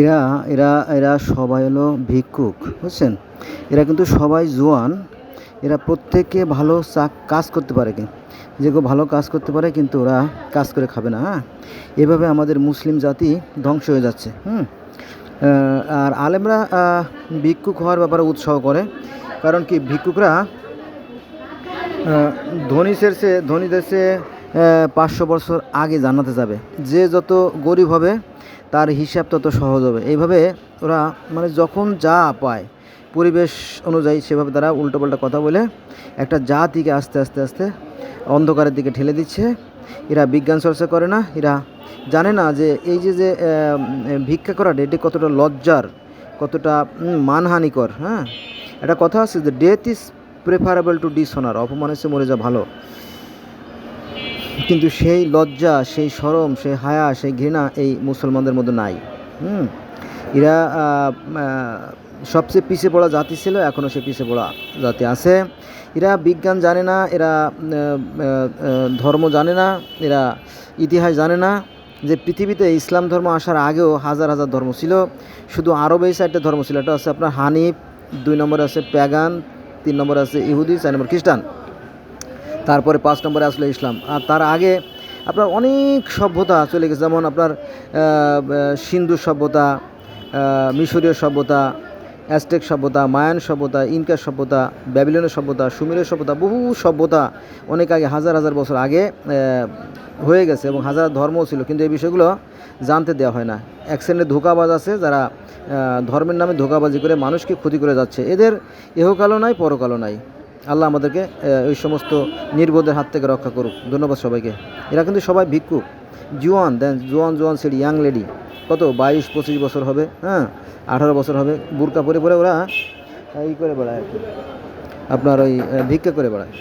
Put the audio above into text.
এরা এরা এরা সবাই হলো ভিক্ষুক, বুঝছেন? এরা কিন্তু সবাই জোয়ান। এরা প্রত্যেকে ভালো কাজ করতে পারে কি, যে কেউ ভালো কাজ করতে পারে কিন্তু ওরা কাজ করে খাবে না হ্যাঁ? এভাবে আমাদের মুসলিম জাতি ধ্বংস হয়ে যাচ্ছে, হুম? আর আলেমরা ভিক্ষুক হওয়ার ব্যাপারে উৎসাহ করে। কারণ কি, ভিক্ষুকরা ধনী শেষে ধনী দেশে পাঁচশো বছর আগে জানাতে যাবে। যে যত গরিব হবে, তার হিসাব তত সহজ হবে। এইভাবে ওরা মানে যখন যা পায়, পরিবেশ অনুযায়ী সেভাবে তারা উল্টোপাল্টা কথা বলে একটা জাতিকে আস্তে আস্তে আস্তে অন্ধকারের দিকে ঠেলে দিচ্ছে। এরা বিজ্ঞান চর্চা করে না, এরা জানে না যে এই যে যে ভিক্ষা করাটা, এটি কতটা লজ্জার, কতটা মানহানিকর হ্যাঁ? একটা কথা আছে যে death is preferable to dishonour অপমানের চেয়ে মরে যা ভালো। কিন্তু সেই লজ্জা, সেই শরম সেই হায়া, সেই ঘৃণা এই মুসলমানদের মধ্যে নাই। হুম? এরা সবচেয়ে পিছিয়ে পড়া জাতি ছিল এখনও সে পিছিয়ে পড়া জাতি আছে। এরা বিজ্ঞান জানে না, এরা ধর্ম জানে না, এরা ইতিহাস জানে না। যে পৃথিবীতে ইসলাম ধর্ম আসার আগেও হাজার হাজার ধর্ম ছিল। শুধু আরবে এই চারটে ধর্ম ছিল, এটা আছে আপনার হানিফ, দুই নম্বরে আছে প্যাগান তিন নম্বরে আছে ইহুদি, চার নম্বর খ্রিস্টান। তারপরে পাঁচ নম্বরে আসলো ইসলাম। আর তার আগে আপনার অনেক সভ্যতা চলে গেছে। যেমন আপনার সিন্ধু সভ্যতা মিশরীয় সভ্যতা অ্যাস্টেক সভ্যতা, মায়ান সভ্যতা ইনকা সভ্যতা, ব্যাবিলনের সভ্যতা, সুমেরের সভ্যতা, বহু সভ্যতা অনেক আগে, হাজার হাজার বছর আগে হয়ে গেছে এবং হাজার ধর্মও ছিল। কিন্তু এই বিষয়গুলো জানতে দেওয়া হয় না। এক শ্রেণির ধোকাবাজ আছে যারা ধর্মের নামে ধোকাবাজি করে মানুষকে ক্ষতি করে যাচ্ছে। এদের এহকালও নাই, পরকালও নাই। আল্লাহ আমাদেরকে ওই সমস্ত নির্বোধের হাত থেকে রক্ষা করুক। ধন্যবাদ সবাইকে। এরা কিন্তু সবাই ভিক্ষুক। জুয়ান, দেন, জুয়ান জুয়ান সেটি ইয়াং লেডি কত? বাইশ, পঁচিশ বছর হবে হ্যাঁ? আঠারো বছর হবে, বুরকা পরে পরে ওরা ই করে বেড়ায়। আপনার ওই ভিক্ষা করে বেড়ায়।